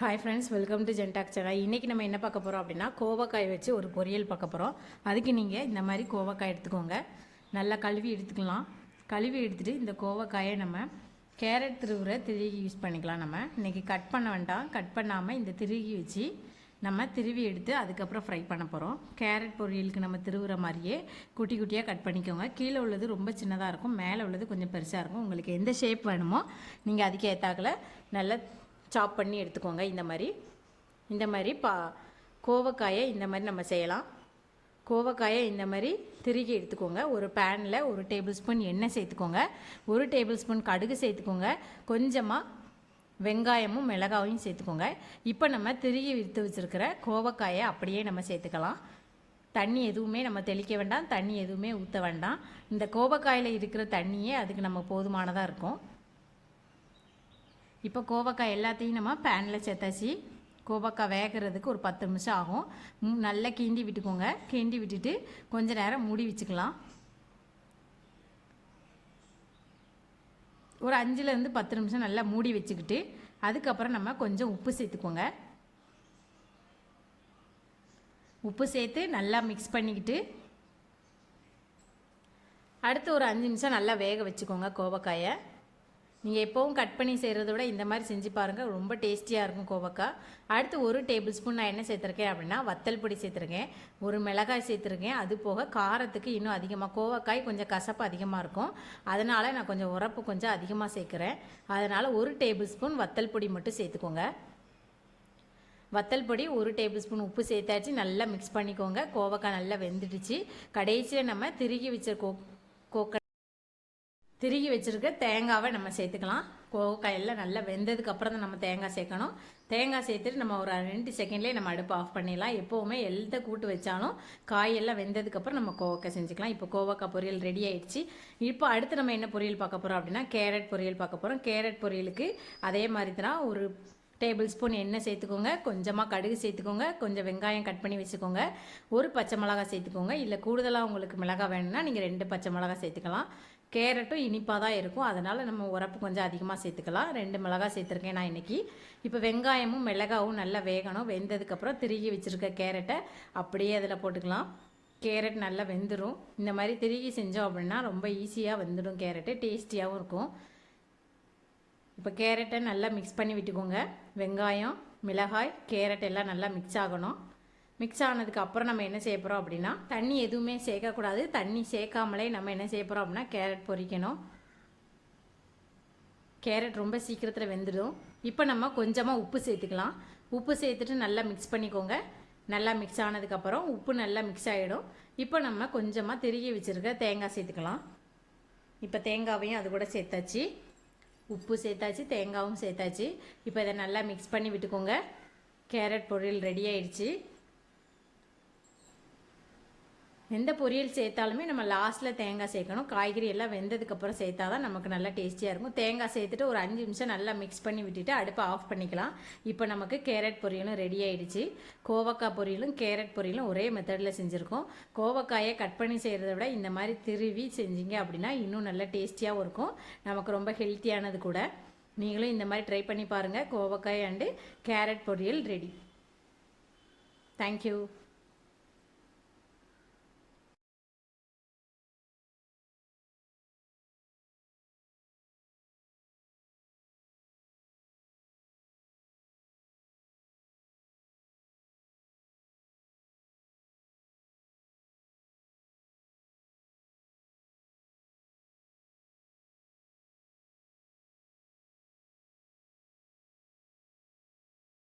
Hi friends welcome to ஜென்டாக் channel இன்றைக்கி நம்ம என்ன பார்க்க போகிறோம் அப்படின்னா கோவக்காய் வச்சு ஒரு பொரியல் பார்க்க போகிறோம் அதுக்கு நீங்கள் இந்த மாதிரி கோவக்காய் எடுத்துக்கோங்க. நல்லா கழுவி எடுத்துக்கலாம். கழுவி எடுத்துகிட்டு இந்த கோவக்காயை நம்ம கேரட் திருவுற திருகி யூஸ் பண்ணிக்கலாம் நம்ம. இன்றைக்கி கட் பண்ண வேண்டாம். கட் பண்ணாமல் இந்த திருகி வச்சு நம்ம திருவி எடுத்து அதுக்கப்புறம் ஃப்ரை பண்ண போகிறோம் கேரட் பொரியலுக்கு நம்ம திருவுற மாதிரியே குட்டி குட்டியாக கட் பண்ணிக்கோங்க. கீழே உள்ளது ரொம்ப சின்னதாக இருக்கும். மேலே உள்ளது கொஞ்சம் பெருசாக இருக்கும். உங்களுக்கு எந்த ஷேப் வேணுமோ நீங்கள் அதுக்கு ஏற்றாக்கில் நல்லா சாப் பண்ணி எடுத்துக்கோங்க. இந்த மாதிரி. இந்த மாதிரி பா கோவக்காயை இந்த மாதிரி நம்ம செய்யலாம். கோவக்காயை இந்த மாதிரி திருகி எடுத்துக்கோங்க. ஒரு பேனில் ஒரு டேபிள் ஸ்பூன் எண்ணெய் சேர்த்துக்கோங்க. ஒரு டேபிள் ஸ்பூன் கடுகு சேர்த்துக்கோங்க. கொஞ்சமாக வெங்காயமும் மிளகாயும் சேர்த்துக்கோங்க. இப்போ நம்ம திருகி விற்று வச்சுருக்கிற கோவக்காயை அப்படியே நம்ம சேர்த்துக்கலாம். தண்ணி எதுவுமே நம்ம தெளிக்க வேண்டாம். தண்ணி எதுவுமே ஊற்ற வேண்டாம். இந்த கோவக்காயில் இருக்கிற தண்ணியே அதுக்கு நம்ம போதுமானதாக இருக்கும். இப்போ கோவக்காய் எல்லாத்தையும் நம்ம பேனில் சேர்த்தாச்சு. கோவக்காய் வேகிறதுக்கு ஒரு பத்து நிமிஷம் ஆகும். நல்லா கிண்டி விட்டுக்கோங்க. கிண்டி விட்டுட்டு கொஞ்ச நேரம் மூடி வச்சுக்கலாம். ஒரு அஞ்சுலேருந்து பத்து நிமிஷம் நல்லா மூடி வச்சுக்கிட்டு அதுக்கப்புறம் நம்ம கொஞ்சம் உப்பு சேர்த்துக்கோங்க. உப்பு சேர்த்து நல்லா மிக்ஸ் பண்ணிக்கிட்டு அடுத்து ஒரு அஞ்சு நிமிஷம் நல்லா வேக வச்சுக்கோங்க கோவக்காயை. நீங்கள் எப்போவும் கட் பண்ணி செய்கிறத விட இந்த மாதிரி செஞ்சு பாருங்கள் ரொம்ப டேஸ்டியாக இருக்கும் கோவக்காய். அடுத்து ஒரு டேபிள் ஸ்பூன் நான் என்ன சேர்த்துருக்கேன் அப்படின்னா வத்தல் பொடி சேர்த்துருக்கேன். ஒரு மிளகாய் சேர்த்துருக்கேன். அது போக காரத்துக்கு இன்னும் அதிகமாக கோவக்காய் கொஞ்சம் கசப்பு அதிகமாக இருக்கும். அதனால் நான் கொஞ்சம் உரப்பு கொஞ்சம் அதிகமாக சேர்க்குறேன். அதனால் ஒரு டேபிள் ஸ்பூன் வத்தல் பொடி மட்டும் சேர்த்துக்கோங்க. வத்தல் பொடி ஒரு டேபிள் ஸ்பூன் உப்பு சேர்த்தாச்சு. நல்லா மிக்ஸ் பண்ணிக்கோங்க. கோவக்காய் நல்லா வெந்துடுச்சு. கடைசியில் நம்ம திருகி வச்ச கோ கோக்க திருகி வச்சுருக்க தேங்காவை நம்ம சேர்த்துக்கலாம். கோவக்காய் எல்லாம் நல்லா வெந்ததுக்கு அப்புறம் தான் நம்ம தேங்காய் சேர்க்கணும். தேங்காய் சேர்த்துட்டு நம்ம ஒரு ரெண்டு செகண்ட்லேயே நம்ம அடுப்பு ஆஃப் பண்ணிடலாம். எப்போவுமே எந்த கூட்டு வச்சாலும் காயெல்லாம் வெந்ததுக்கப்புறம் நம்ம கோவக்காய் செஞ்சுக்கலாம். இப்போ கோவக்காய் பொரியல் ரெடி ஆயிடுச்சு. இப்போ அடுத்து நம்ம என்ன பொரியல் பார்க்க போகிறோம் அப்படின்னா கேரட் பொரியல் பார்க்க போகிறோம் கேரட் பொரியலுக்கு அதே மாதிரி தான் ஒரு டேபிள் ஸ்பூன் எண்ணெய் சேர்த்துக்கோங்க. கொஞ்சமாக கடுகு சேர்த்துக்கோங்க. கொஞ்சம் வெங்காயம் கட் பண்ணி வச்சுக்கோங்க. ஒரு பச்சை மிளகாய் சேர்த்துக்கோங்க. இல்லை கூடுதலாக உங்களுக்கு மிளகாய் வேணும்னா நீங்கள் ரெண்டு பச்சை மிளகாய் சேர்த்துக்கலாம். கேரட்டும் இனிப்பாக தான் இருக்கும். அதனால் நம்ம உரப்பு கொஞ்சம் அதிகமாக சேர்த்துக்கலாம். ரெண்டு மிளகாய் சேர்த்துருக்கேன் நான் இன்றைக்கி இப்போ வெங்காயமும் மிளகாவும் நல்லா வேகணும். வெந்ததுக்கப்புறம் திருகி வச்சுருக்க கேரட்டை அப்படியே அதில் போட்டுக்கலாம். கேரட் நல்லா வெந்துடும் இந்த மாதிரி திருகி செஞ்சோம் அப்படின்னா ரொம்ப ஈஸியாக வெந்துடும் கேரட்டு. டேஸ்டியாகவும் இருக்கும். இப்போ கேரட்டை நல்லா மிக்ஸ் பண்ணி விட்டுக்கோங்க. வெங்காயம் மிளகாய் கேரட் எல்லாம் நல்லா மிக்ஸ் ஆகணும். மிக்ஸ் ஆனதுக்கு அப்புறம் நம்ம என்ன செய்ய போகிறோம் அப்படின்னா தண்ணி எதுவுமே சேர்க்கக்கூடாது. தண்ணி சேர்க்காமலே நம்ம என்ன செய்ய போகிறோம் அப்படின்னா கேரட் பொரிக்கணும் கேரட் ரொம்ப சீக்கிரத்தில் வெந்துடும். இப்போ நம்ம கொஞ்சமாக உப்பு சேர்த்துக்கலாம். உப்பு சேர்த்துட்டு நல்லா மிக்ஸ் பண்ணிக்கோங்க. நல்லா மிக்ஸ் ஆனதுக்கப்புறம் உப்பு நல்லா மிக்ஸ் ஆகிடும் இப்போ நம்ம கொஞ்சமாக திருகி வச்சுருக்க தேங்காய் சேர்த்துக்கலாம். இப்போ தேங்காவையும் அது கூட சேர்த்தாச்சு. உப்பு சேர்த்தாச்சு தேங்காவும் சேர்த்தாச்சு. இப்போ இதை நல்லா மிக்ஸ் பண்ணி விட்டுக்கோங்க. கேரட் பொரியல் ரெடி ஆயிடுச்சு. எந்த பொரியல் சேர்த்தாலுமே நம்ம லாஸ்ட்டில் தேங்காய் சேர்க்கணும். காய்கறி எல்லாம் வெந்ததுக்கப்புறம் சேர்த்தா தான் நமக்கு நல்லா டேஸ்டியாக இருக்கும். தேங்காய் சேர்த்துட்டு ஒரு அஞ்சு நிமிஷம் நல்லா மிக்ஸ் பண்ணி விட்டுட்டு அடுப்பை ஆஃப் பண்ணிக்கலாம். இப்போ நமக்கு கேரட் பொரியலும் ரெடி ஆகிடுச்சு கோவக்காய் பொரியலும் கேரட் பொரியலும் ஒரே மெத்தடில் செஞ்சுருக்கோம். கோவக்காயை கட் பண்ணி செய்கிறத விட இந்த மாதிரி திருவி செஞ்சீங்க அப்படின்னா இன்னும் நல்லா டேஸ்டியாகவும் இருக்கும். நமக்கு ரொம்ப ஹெல்த்தியானது கூட. நீங்களும் இந்த மாதிரி ட்ரை பண்ணி பாருங்கள் கோவக்காய் அண்டு கேரட் பொரியல் ரெடி தேங்க்யூ